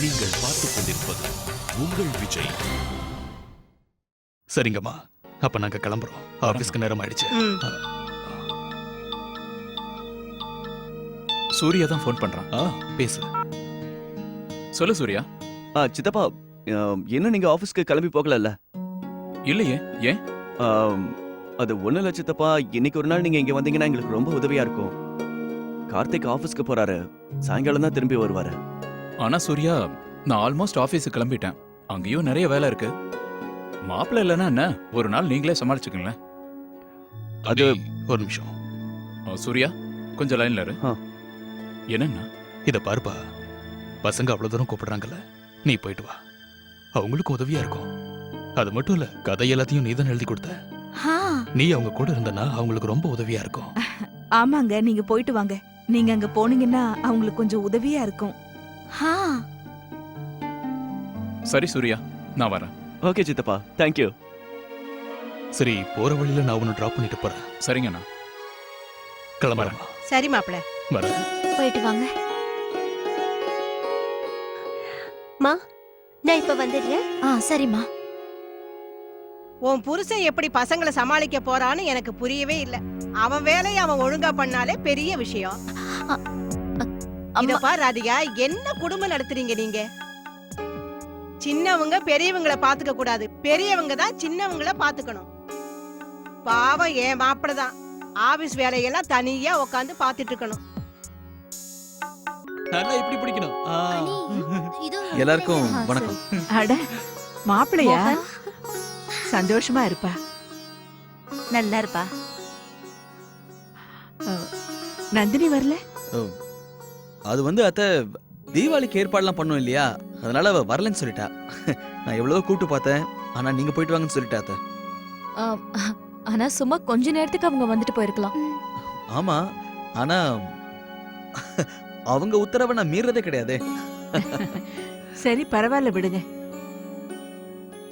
நீங்கள் பார்த்துக் கொண்டிருப்பது உங்கள் விஜய். சரிங்கம்மா. அப்ப நாங்க கிளம்புறோம். ஆபீஸ்க்கு நேரம் ஆயிடுச்சு. சூர்யா தான் ஃபோன் பண்றான். ஆ. பேசு. சொல்லு சூர்யா. ஆ சித்தப்பா ஆ, இன்னும் நீங்க ஆபீஸ்க்கு கிளம்பி போகலல்ல? இல்லையே ஏன்? ஆம், அது ஒண்ணு இல்ல சித்தப்பா. இன்னைக்கு ஒரு நாள் நீங்க இங்க வந்தீங்கன்னா எங்களுக்கு ரொம்ப உதவியா இருக்கும். கார்த்திக் ஆபீஸ்க்கு போறாரு. சாயங்காலம் தான் திரும்பி வருவாரு. ஆனா சூர்யா நான் ஆல்மோஸ்ட் ஆபீஸுக்கு கிளம்பிட்டேன். அங்கேயும் நிறைய வேலை இருக்கு. மாப்பிள்ள இல்லைன்னா என்ன? ஒரு நாள் நீங்களே சமாளிச்சுக்கங்களேன். அது ஒரு நிமிஷம். ஆ, சூர்யா கொஞ்சம் லைன்ல இரு. ஆ. என்னன்னா? இத பாருப்பா. பசங்க அவ்வளவு தூரம் கூப்பிடுறாங்கல்ல. நீ போயிட்டு வா. அவங்களுக்கும் உதவியா இருக்கும். அது மட்டும் இல்ல கதை எல்லாத்தையும் நீ தான் எழுதி கொடுத்த. ஆ, நீ அவங்க கூட இருந்தனா அவங்களுக்கு ரொம்ப உதவியா இருக்கும். ஆமாங்க நீங்க போயிட்டு வாங்க. நீங்க அங்க போனீங்கன்னா அவங்களுக்கு கொஞ்சம் உதவியா இருக்கும். ஆ, சரி சூர்யா நான் வரேன் ஓகே சித்தப்பா தேங்க்யூ சரி போற வழியில நான் உன்னை டிராப் பண்ணிட்டு போறேன் சரிங்கண்ணா கிளம்புறேன் சரி மாப்பிள வரேன் போயிட்டு வாங்க நான் இப்ப வந்துடுறேன் ஆ சரிம்மா உன் புருஷன் எப்படி பசங்களை சமாளிக்க போறான்னு எனக்கு புரியவே இல்ல அவன் வேலையை அவன் ஒழுங்கா பண்ணாலே பெரிய விஷயம் இத அம்மா. பார் ராதிகா. என்ன குடும்பம் நடத்துறீங்க நீங்க? சின்னவங்க பெரியவங்கள பாத்துக்க கூடாது. பெரியவங்க தான் சின்னவங்கள பாத்துக்கணும். பாவம் என் மாப்பிள தான். ஆபீஸ் வேலையெல்லாம் தனியா உட்காந்து பாத்துட்டு இருக்கணும். நல்லா இப்படி பிடிக்கணும். எல்லாருக்கும் வணக்கம். அட மாப்பிள்ளையா? மோகன். சந்தோஷமா இருப்பா. நல்லா இருப்பா. நந்தினி வரல? அது வந்து அத்தை தீபாவளிக்கு ஏற்பாடுலாம் பண்ணோம் இல்லையா? அதனால அவ வரலன்னு சொல்லிட்டா. நான் எவ்வளவோ கூப்பிட்டு பார்த்தேன். ஆனா நீங்க போயிட்டு வாங்கன்னு சொல்லிட்டா அத்தை. ஆம், ஆனா சும்மா கொஞ்ச நேரத்துக்கு அவங்க வந்துட்டு போயிருக்கலாம். ஆமா ஆனா அவங்க உத்தரவை நான் மீறதே கிடையாது. சரி பரவாயில்ல விடுங்க.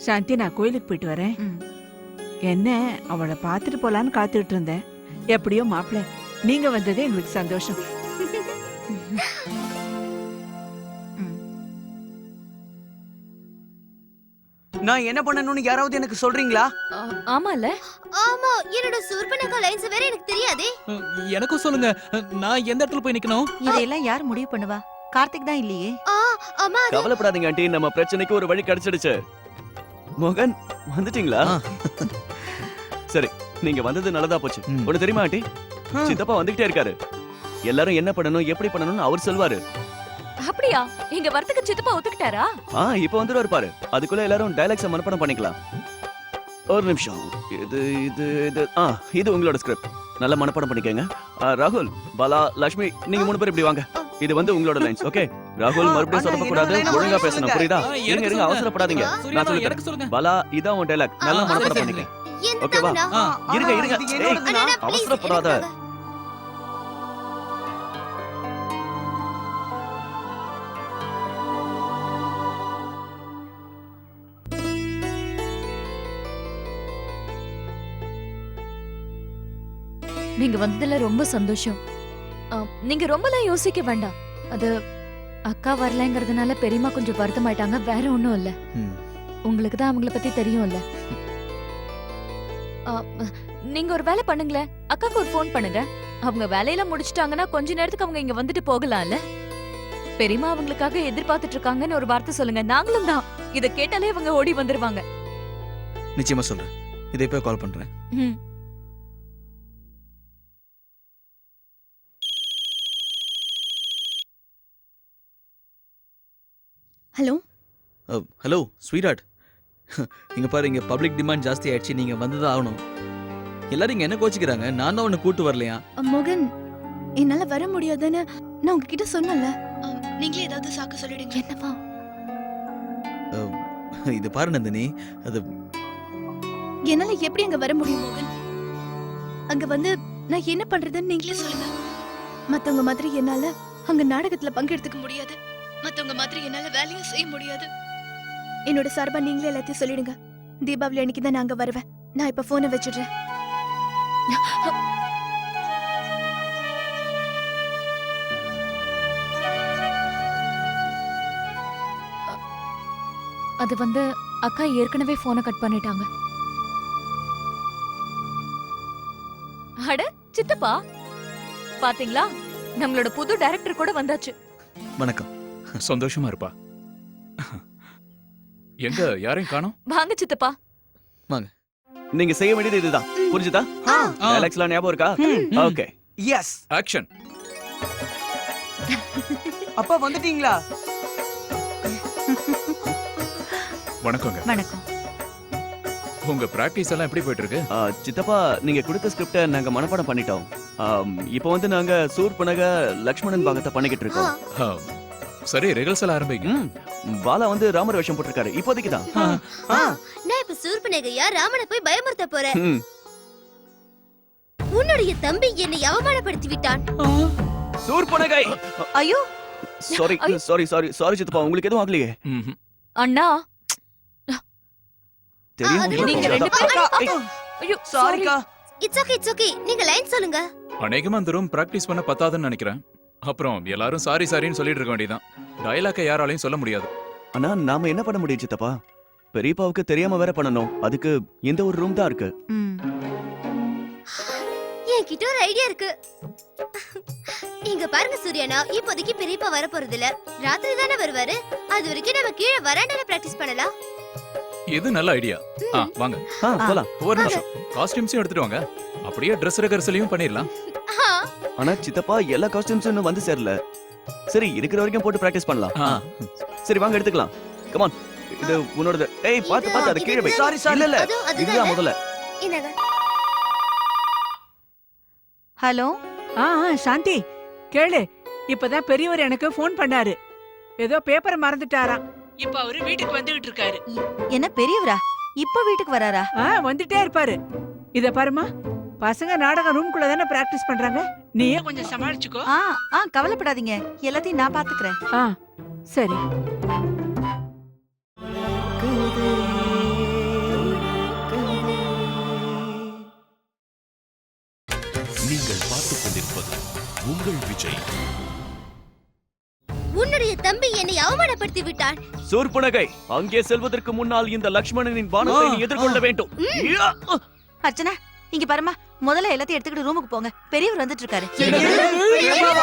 சாந்தி நான் கோயிலுக்கு போயிட்டு வரேன். ம். என்ன அவளை பார்த்துட்டு போலான்னு காத்துட்டு இருந்தேன். எப்படியோ மாப்பிள்ள நீங்க வந்ததே எங்களுக்கு சந்தோஷம். நான் என்ன பண்ணணும்னு யாராவது எனக்கு சொல்றீங்களா? ஆமால ஆமா என்னோட சுர்பனக்கா லைன்ஸ் வேற எனக்கு தெரியாதே. எனக்கும் சொல்லுங்க. நான் எந்த இடத்துல போய் நிக்கணும்? இதையெல்லாம் யார் முடிவு பண்ணுவா? கார்த்திக் தான் இல்லையே. ஆ அம்மா அது- கவலைப்படாதீங்க ஆண்டி. நம்ம பிரச்சனைக்கு ஒரு வழி கிடைச்சிடுச்சு. மோகன் வந்துட்டீங்களா. சரி நீங்க வந்தது நல்லதா போச்சு. ஒண்ணு தெரியுமா ஆண்டி. சித்தப்பா வந்துகிட்டே இருக்காரு. எல்லாரும் என்ன பண்ணணும் எப்படி பண்ணணும்னு அவர் சொல்வாரு. அப்படியா? இங்க வரத்துக்கு சித்தப்பா ஒத்துக்கிட்டாரா? ஆ இப்போ வந்துருவாரு பாரு. அதுக்குள்ள எல்லாரும் டைலாக்ஸை மனப்பாடம் பண்ணிக்கலாம். ஒரு நிமிஷம். இது இது இது ஆ இது உங்களோட ஸ்கிரிப்ட் நல்லா மனப்பாடம் பண்ணிக்கங்க. ஆ, ராகுல் பாலா லட்சுமி நீங்க மூணு பேர் இப்படி வாங்க. இது வந்து உங்களோட லைன்ஸ் ஓகே ராகுல் மறுபடியும் அண்ணா, கூடாது என்னோட line ஒழுங்கா ஒழுங்கா பேசணும். சொல்லுங்க. புரியுதா? ஆ, எனக்கு இருங்க இருங்க சொல்லுங்க. அவசரப்படாதீங்க. சூர்யா, நான் சொல்லி எனக்கு சொல்லுங்க. பாலா இதான் உன் டைலாக் நல்லா ஆ, மனப்பாடம் சரி, பண்ணிக்க. என்ன ஓகேவா? ஆ, இருங்க இருங்க. இது என்னோடதுண்ணா. அவசரப்படாத. நீங்க வந்ததுல ரொம்ப சந்தோஷம். நீங்க ரொம்பலாம் யோசிக்க வேண்டாம். அது அக்கா வரலங்கிறதுனால பெரியம்மா கொஞ்சம் வருத்தமாயிட்டாங்க. வேற ஒண்ணும் இல்ல. உங்களுக்கு தான் அவங்கள பத்தி தெரியும்ல ஆ, நீங்க ஒரு வேலை பண்ணுங்களேன். அக்காக்கு ஒரு ஃபோன் பண்ணுங்க. அவங்க வேலையெல்லாம் முடிச்சிட்டாங்கன்னா கொஞ்ச நேரத்துக்கு அவங்க இங்க வந்துட்டு போகலாம்ல? பெரியம்மா அவங்களுக்காக எதிர்பார்த்துட்டு இருக்காங்கன்னு ஒரு வார்த்தை சொல்லுங்க. நாங்களும் தான். இத கேட்டாலே அவங்க ஓடி வந்துருவாங்க. நிச்சயமா சொல்றேன். இதை இப்ப கால் பண்றேன். ஹலோ? ஹலோ ஸ்வீட் இங்க பாரு இங்க பப்ளிக் டிமாண்ட் ஜாஸ்தி ஆயிடுச்சு நீங்க வந்துதான் ஆகணும். எல்லாரும் இங்க என்ன கோச்சிக்கிறாங்க? நான் தான் உன்னை கூட்டு வரலையா? மோகன் என்னால வர முடியாதுன்னு நான் உங்ககிட்ட சொன்னல நீங்களே ஏதாவது சாக்கு சொல்லிடுங்க. என்னவா? இது பாரு நந்தினி அது என்னால எப்படி அங்க வர முடியும் மோகன்? அங்க வந்து நான் என்ன பண்றதுன்னு நீங்களே சொல்லுங்க. மத்தவங்க மாதிரி என்னால அங்க நாடகத்துல பங்கெடுத்துக்க முடியாது. மத்தவங்க மாதிரி என்னால வேலையும் செய்ய முடியாது. என்னோட சார்பா நீங்களே எல்லாத்தையும் சொல்லிடுங்க. தீபாவளி அன்னைக்கு தான் நான் அங்க வருவேன். நான் இப்ப போனை வச்சிடுறேன். அது வந்து அக்கா ஏற்கனவே போனை கட் பண்ணிட்டாங்க. அட சித்தப்பா. பாத்தீங்களா? நம்மளோட புது டைரக்டர் கூட வந்தாச்சு. வணக்கம். சந்தோஷமா இருப்பா. எங்க யாரையும் காணோம்? வாங்க சித்தப்பா. நீங்க செய்ய வேண்டியது இதுதான். புரிஞ்சுதா? டைலாக்ஸ்லாம் ஞாபகம் இருக்கா? ஓகே. எஸ் ஆக்ஷன் அப்பா வந்துட்டீங்களா? வணக்கங்க. வணக்கம். உங்க பிராக்டிஸ் எல்லாம் எப்படி போயிட்டு இருக்கு சித்தப்பா நீங்க கொடுத்த ஸ்கிரிப்ட நாங்க மனப்பாடம் பண்ணிட்டோம். இப்போ வந்து நாங்க சூர்பனக லக்ஷ்மணன் பாகத்தை பண்ணிக்கிட்டு இருக்கோம். சரி ரிகல்சல் ஆரம்பிங்க. ம், பாலா வந்து ராமர் வேஷம் போட்டிருக்காரு. இப்போதைக்கு தான் நான் இப்ப சூர்பனகையா ராமனை போய் பயமுறுத்த போறேன். ம். உன்னுடைய தம்பி என்னை அவமானப்படுத்தி விட்டான். சூர்பனகை ஐயோ! சாரி சாரி சாரி சாரி சித்தப்பா உங்களுக்கு எதுவும் ஆகலையே? ம்ஹும். அண்ணா! உங்களுக்கு. நீங்க ரெண்டு பேரும் ஐயோ சாரிக்கா இட்ஸ் ஓகே இட்ஸ் ஓகே நீங்க லைன் சொல்லுங்க. அநேகமா இந்த ரூம் பிராக்டிஸ் பண்ண பத்தாதுன்னு நினைக்கிறேன். அப்புறம் எல்லாரும் சாரி சாரின்னு சொல்லிட்டு இருக்க வேண்டியதான் டயலாக்கை யாராலையும் சொல்ல முடியாது. ஆனா நாம என்ன பண்ண முடியும் சித்தப்பா? பெரியப்பாவுக்கு தெரியாம வேற பண்ணணும். அதுக்கு இந்த ஒரு ரூம் தான் இருக்கு. என்கிட்ட ஒரு ஐடியா இருக்கு. இங்க பாருங்க சூர்யானா இப்போதைக்கு பெரியப்பா வர போறது இல்ல ராத்திரி தானே வருவாரு? அது வரைக்கும் நம்ம கீழே வராண்டால பிராக்டிஸ் பண்ணலாம். இது நல்ல ஐடியா ஆ வாங்க. போலாம். ஒரு நிமிஷம். காஸ்டியூம்ஸையும் எடுத்துட்டு வாங்க. அப்படியே ட்ரெஸ் ரெகர்சலையும் பண்ணிடலாம். ஆனா சித்தப்பா எல்லா காஸ்டியூம்ஸும் இன்னும் வந்து சேரல. சரி இருக்கிற வரைக்கும் போட்டு பிராக்டிஸ் பண்ணலாம். சரி வாங்க எடுத்துக்கலாம். கமான் இது உன்னோடது. ஏய் பாத்து பாத்து அது கீழே வை. இது- சாரி சாரி இல்ல இதுதான் முதல்ல. ஹலோ ஆ ஆ, சாந்தி. கேளு. இப்பதான் பெரியவர் எனக்கு ஃபோன் பண்ணாரு. ஏதோ பேப்பரை மறந்துட்டாராம். இப்ப அவரு வீட்டுக்கு வந்துகிட்டு இருக்காரு. என்ன பெரியவரா? இப்ப வீட்டுக்கு வராரா? வந்துட்டே இருப்பாரு. இத பாருமா பசங்க நாடகம் ரூம்குள்ள தானே பிராக்டிஸ் பண்றாங்க? நீயே கொஞ்சம் சமாளிச்சுக்கோ. ஆ ஆ கவலைப்படாதீங்க. எல்லாத்தையும் நான் பாத்துக்கிறேன். ஆ சரி. நீங்கள் பார்த்துக் கொண்டிருப்பது உங்கள் விஜய். உன்னுடைய தம்பி என்னை அவமானப்படுத்தி விட்டான் சூர்பனகை அங்கே செல்வதற்கு முன்னால் இந்த லக்ஷ்மணனின் பானத்தை நீ எதிர்கொள்ள வேண்டும்! அர்ச்சனா இங்க பாருமா முதல்ல எல்லாத்தையும் எடுத்துக்கிட்டு ரூமுக்கு போங்க பெரியவர் வந்துட்டு இருக்காரு?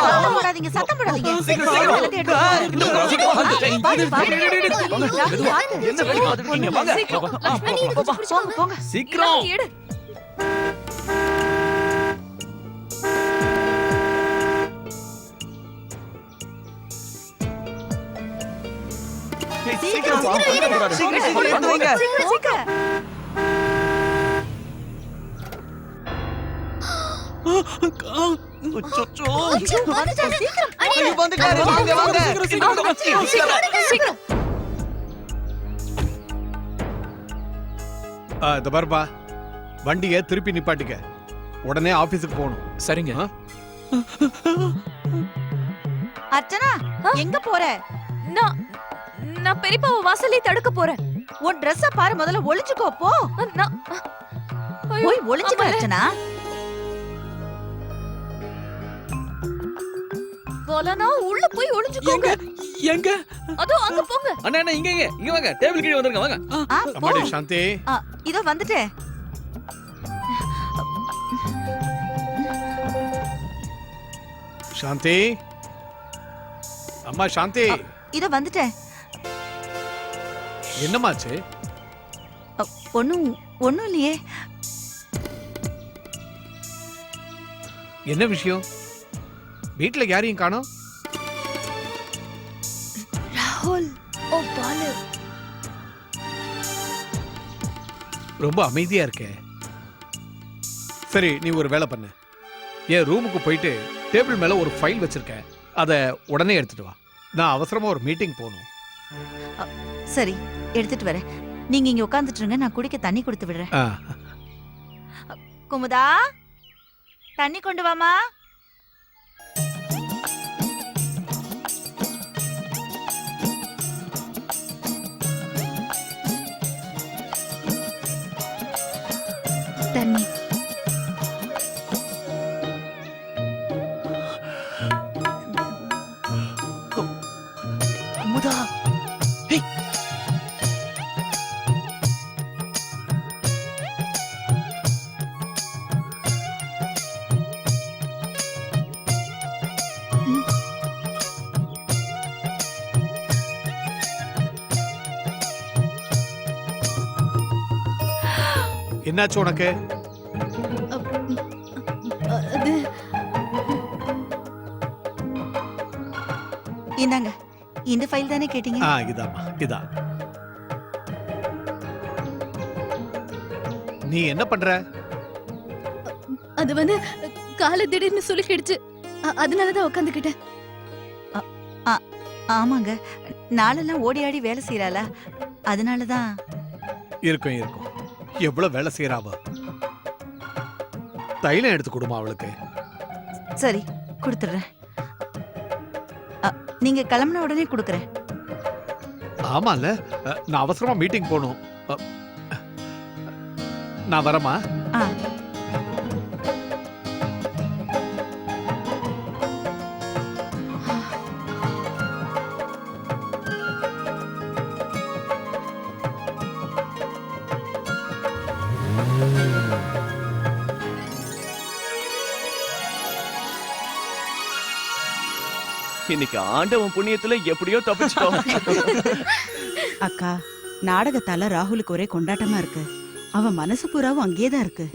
சத்தம் போடாதீங்க சத்தம் போடாதீங்க சீக்கிரம், சீக்கிரம். எல்லாத்தையும் சீக்கிரம். பாத்து, இந்த பாருப்பா வண்டியை திருப்பி நிப்பாட்டிக்க உடனே ஆபீஸுக்கு போகணும் சரிங்க அர்ச்சனா எங்க போற? நான் நான் பெரியப்பாவை வாசல்லே தடுக்க போறேன். உன் ட்ரெஸ்ஸ பாரு முதல்ல ஒளிச்சுக்கோ போ. போய் ஒளிச்சுக்க. அர்ச்சனா. போலனா உள்ள போய் ஒளிஞ்சுக்கோங்க. எங்க? அதோ அங்க போங்க. அண்ணா அண்ணா இங்க இங்க. இங்க வாங்க. டேபிள் கீழே வந்துருங்க வாங்க. அம்மாடி சாந்தி. இதோ வந்துட்டேன் சாந்தி. அம்மா சாந்தி. இதோ வந்துட்டேன் என்னமாச்சு ஒண்ணும் ஒண்ணும் இல்லையே. என்ன விஷயம்? வீட்ல யாரையும் காணோம்? ராகுல் ஓ பாலு. ரொம்ப அமைதியா இருக்க. சரி நீ ஒரு வேலை பண்ணு. என் ரூமுக்கு போயிட்டு டேபிள் மேல ஒரு ஃபைல் வச்சிருக்கேன் அதை உடனே எடுத்துட்டு வா. நான் அவசரமா ஒரு மீட்டிங் போகணும். சரி எடுத்துட்டு வரேன். நீங்க இங்க உட்கார்ந்துட்டு இருங்க நான் குடிக்க தண்ணி கொடுத்து விடுறேன். குமுதா தண்ணி கொண்டு வாமா. என்னாச்சு உனக்கு? இந்தாங்க இந்த ஃபைல் தானே கேட்டீங்க? ஆ இதாம்மா இதான் நீ என்ன பண்ற? அது வந்து காலை திடீர்னு சுளுக்கிடுச்சு அ- அதனாலதான் உட்காந்துக்கிட்டேன் ஆமாங்க நாளெல்லாம் ஓடி ஆடி வேலை செய்யறாளா அதனாலதான். இருக்கும் இருக்கும். எவ்வளவு வேலை செய்யறாவ தைலம் எடுத்து கொடுமா அவளுக்கு. சரி கொடுத்துடுறேன். அ, நீங்க கிளம்புன உடனே கொடுக்குறேன். ஆமால அ, நான் அவசரமா மீட்டிங் போகணும். அ, நான் வரமா ஆ. இன்னைக்கு ஆண்டவன் புண்ணியத்துல எப்படியோ தப்பிச்சிட்டோம். அக்கா நாடகத்தால ராகுலுக்கு ஒரே கொண்டாட்டமா இருக்கு. அவன் மனசு பூராவும் அங்கேயே தான் இருக்கு.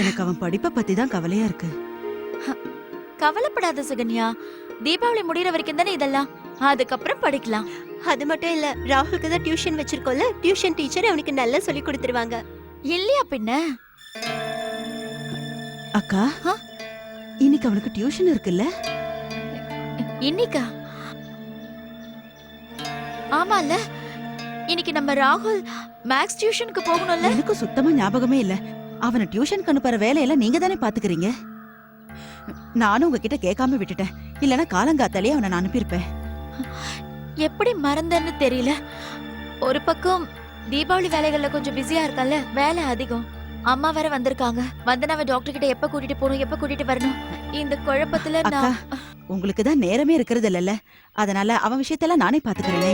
எனக்கு அவன் படிப்பை பத்தி தான் கவலையா இருக்கு. கவலைப்படாத சுகன்யா. தீபாவளி முடியற வரைக்கும் தானே இதெல்லாம். அதுக்கப்புறம் படிக்கலாம். அது மட்டும் இல்ல ராகுலுக்கு தான் டியூஷன் வச்சிருக்கோம்ல டியூஷன் டீச்சர் அவனுக்கு நல்லா சொல்லி கொடுத்துருவாங்க. இல்லையா பின்ன அக்கா இன்னைக்கு அவனுக்கு டியூஷன் இருக்குல்ல? இன்னைக்கா? ஆமால இன்னைக்கு நம்ம ராகுல் மேக்ஸ் டியூஷனுக்கு போகணும்ல? எனக்கு சுத்தமா ஞாபகமே இல்ல. அவனை டியூஷனுக்கு அனுப்புற வேலையெல்லாம் நீங்க தானே பாத்துக்கிறீங்க? நானும் உங்ககிட்ட கேட்காம விட்டுட்டேன். இல்லனா காலங்காத்தாலே அவனை நான் அனுப்பியிருப்பேன். எப்படி மறந்தேன்னு தெரியல. ஒரு பக்கம் தீபாவளி வேலைகள்ல கொஞ்சம் பிஸியா இருக்கல வேலை அதிகம். அம்மா வேற வந்திருக்காங்க. வந்தனாவ டாக்டர் கிட்ட எப்ப கூட்டிட்டு போகணும் எப்ப கூட்டிட்டு வரணும்? இந்த குழப்பத்துல நான் உங்களுக்கு தான் நேரமே இருக்கிறது இல்லல்ல. அதனால அவன் விஷயத்தெல்லாம் நானே பாத்துக்கிறேனே.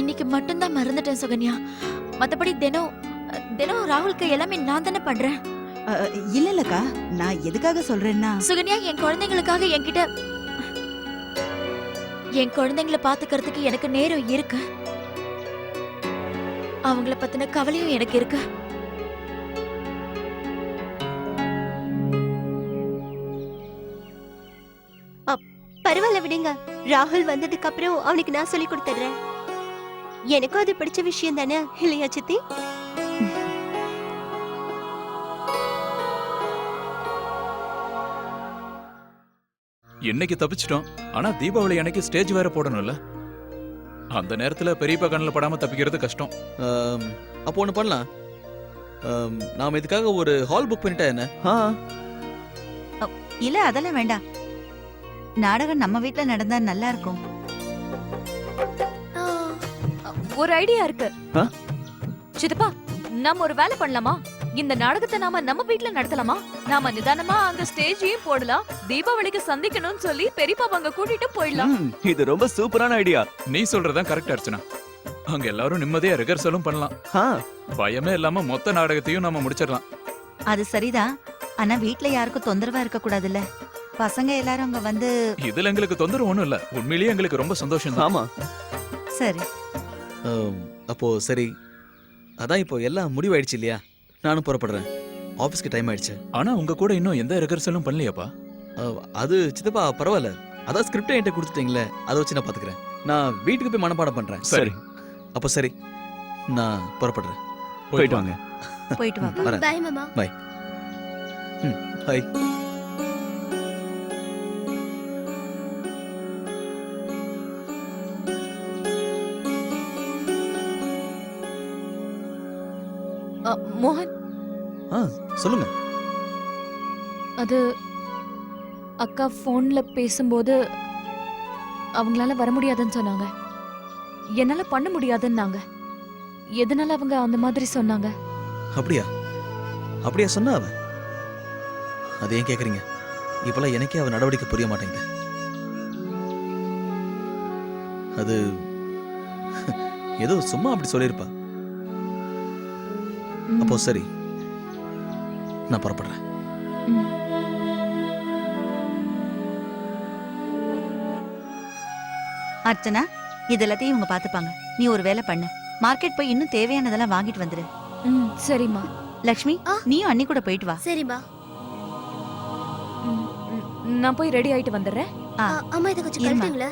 இன்னைக்கு மட்டும்தான் மறந்துட்டேன் சுகன்யா. மத்தபடி தினம் தினம் ராகுலுக்கு எல்லாமே நான் தானே பண்றேன். இல்ல இல்லக்கா நான் எதுக்காக சொல்றேன்னா சுகன்யா என் குழந்தைங்களுக்காக என்கிட்ட என் குழந்தைங்களை பாத்துக்கிறதுக்கு எனக்கு நேரம் இருக்கு. அவங்கள பத்தின கவலையும் எனக்கு இருக்கு. பரவாயில்ல விடுங்க. ராகுல் வந்ததுக்கு அப்புறம் அவனுக்கு நான் சொல்லி கொடுத்துட்றேன். எனக்கும் அது பிடிச்ச விஷயம் தானே இல்லையா சித்தி? இன்னைக்கு தப்பிச்சிட்டோம்? ஆனா தீபாவளி அன்னைக்கு ஸ்டேஜ் வேற போடணும்ல. அந்த நேரத்துல பெரியப்பா கண்ணில் படாம தப்பிக்கிறது கஷ்டம். ஆம், அப்போ ஒன்று பண்ணலாம். ஆம், நாம இதுக்காக ஒரு ஹால் புக் பண்ணிட்டா என்ன? ஆ, இல்ல அதெல்லாம் வேண்டாம். நாடகம் நம்ம வீட்ல நடந்தா நல்லா இருக்கும். ஒரு ஐடியா இருக்கு. ஆ? சித்தப்பா நம்ம ஒரு வேலை பண்ணலாமா? இந்த நாடகத்தை நாம நம்ம வீட்ல நடத்தலாமா? நாம நிதானமா அங்க ஸ்டேஜையும் போடலாம். தீபாவளிக்கு சந்திக்கணும்னு சொல்லி பெரியப்பா அங்க கூட்டிட்டு போயிடலாம். இது ரொம்ப சூப்பரான ஐடியா. நீ சொல்றதுதான் கரெக்ட் அர்ச்சனா. அங்க எல்லாரும் நிம்மதியா ரிகர்சலும் பண்ணலாம். பயமே இல்லாம மொத்த நாடகத்தையும் நம்ம முடிச்சிடலாம். அது சரிதான் ஆனா வீட்ல யாருக்கும் தொந்தரவா இருக்க கூடாதுல்ல? பசங்க எல்லாரும் அங்க வந்து இதுல எங்களுக்கு தொந்தரவு ஒண்ணும் இல்ல. உண்மையிலேயே எங்களுக்கு ரொம்ப சந்தோஷம் தான் ஆமா. சரி. அப்போ சரி. அதான் இப்போ எல்லாம் முடிவாயிடுச்சு இல்லையா? நானும் புறப்படுறேன். ஆஃபீஸ்க்கு டைம் ஆயிடுச்சு. ஆனா உங்க கூட இன்னும் எந்த ரிகர்சலும் பண்ணலையாப்பா? அது சித்தப்பா பரவாயில்ல. அதான் ஸ்கிரிப்டை என்கிட்ட கொடுத்துட்டீங்களே அதை வச்சு நான் பாத்துக்கிறேன் நான் வீட்டுக்கு போய் மனப்பாடம் பண்றேன். சரி. அப்போ சரி. நான் புறப்படுறேன். போயிட்டு வாங்க. போயிட்டு வாப்பா. வரேன். பாய் மாமா. ஹாய் அ, மோகன்? ஆ சொல்லுங்க. அது அக்கா ஃபோன்ல பேசும்போது அவங்களால வர முடியாதுன்னு சொன்னாங்க. என்னால பண்ண முடியாதுன்னாங்க. எதனால அவங்க அந்த மாதிரி சொன்னாங்க? அப்படியா? அப்படியா சொன்னா அவ அது ஏன் கேக்குறீங்க? இப்பெல்லாம் எனக்கே அவ நடவடிக்கை புரிய மாட்டேங்குது. அது ஏதோ சும்மா அப்படி சொல்லியிருப்பா. அப்போ சரி. நான் புறப்படுறேன். அர்ச்சனா இது எல்லாத்தையும் இவங்க பாத்துப்பாங்க நீ ஒரு வேலை பண்ணு. மார்க்கெட் போய் இன்னும் தேவையானதெல்லாம் வாங்கிட்டு வந்துரு. ம் சரிம்மா. லக்ஷ்மி. நீயும் அண்ணி கூட போயிட்டு வா. சரிம்மா. நான் போய் ரெடி ஆயிட்டு வந்துடுறேன். அம்மா இதை கொஞ்சம் இரும்மா.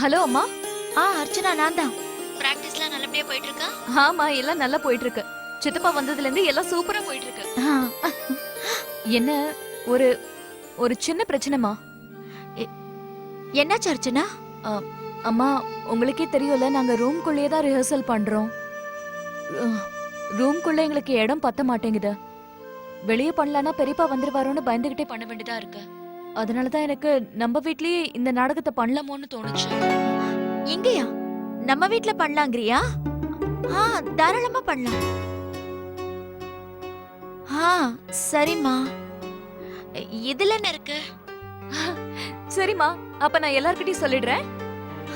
ஹலோ அம்மா. ஆ அர்ச்சனா நான் தான். பிராக்டிஸ்லாம் நல்லபடியா போயிட்டு இருக்கா ஆமா எல்லாம் நல்லா போயிட்டு இருக்கு சித்தப்பா வந்ததுல இருந்து எல்லாம் சூப்பரா போயிட்டு இருக்கு என்ன ஒரு ஒரு சின்ன பிரச்சனைமா என்னாச்சு அர்ச்சனா? அம்மா உங்களுக்கே தெரியும்ல நாங்க ரூம்குள்ளேயே தான் ரிஹர்சல் பண்றோம். ரூம்குள்ள எங்களுக்கு இடம் பத்த மாட்டேங்குது. வெளியே பண்ணலன்னா பெரியப்பா வந்துருவாரோன்னு பயந்துகிட்டே பண்ண வேண்டியதா இருக்கு. அதனால தான் எனக்கு நம்ம வீட்லயே இந்த நாடகத்தை பண்ணலாமோன்னு தோணுச்சு. இங்கயா நம்ம வீட்ல பண்ணலாங்கிறியா? ஆ தாராளமா பண்ணலாம். ஆ சரிம்மா. இதுல என்ன இருக்கு? சரிம்மா அப்ப நான் எல்லார்கிட்டயும் சொல்லிடுறேன்.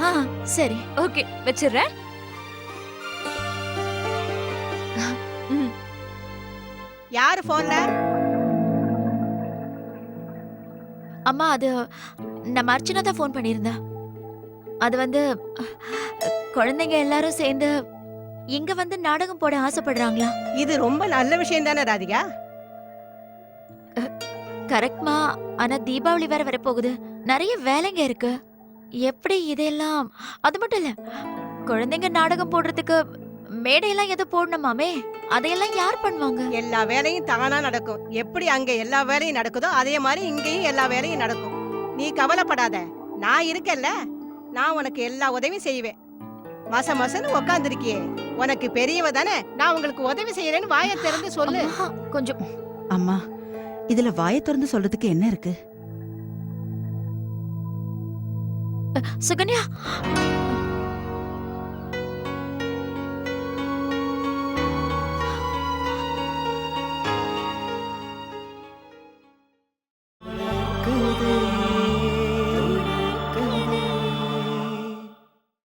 ஆ சரி. ஓகே வச்சிடுறேன். ம். யாரு போன்ல? அம்மா அது நம்ம அர்ச்சனா தான் ஃபோன் பண்ணியிருந்தா. அது வந்து குழந்தைங்க எல்லாரும் சேர்ந்து இங்க வந்து நாடகம் போட ஆசைப்படுறாங்களா? இது ரொம்ப நல்ல விஷயம் தானே ராதிகா. கரெக்ட்மா ஆனா தீபாவளி வேற வரப்போகுது. நிறைய வேலைங்க இருக்கு. எப்படி இதெல்லாம்? அது மட்டும் இல்ல குழந்தைங்க நாடகம் போடுறதுக்கு மேடையெல்லாம் எது போடணுமாமே? அதையெல்லாம் யார் பண்ணுவாங்க? எல்லா வேலையும் தானா நடக்கும். எப்படி அங்க எல்லா வேலையும் நடக்குதோ அதே மாதிரி இங்கேயும் எல்லா வேலையும் நடக்கும். நீ கவலைப்படாத. நான் இருக்கேன்ல. நான் உனக்கு எல்லா உதவியும் செய்வேன். மச மசன்னு உக்காந்துருக்கியே. உனக்கு பெரியவ தானே. நான் உங்களுக்கு உதவி செய்யறேன்னு வாயை திறந்து சொல்லு. அம்மா, கொஞ்சம். அம்மா இதுல வாயை திறந்து சொல்றதுக்கு என்ன இருக்கு? சுகன்யா!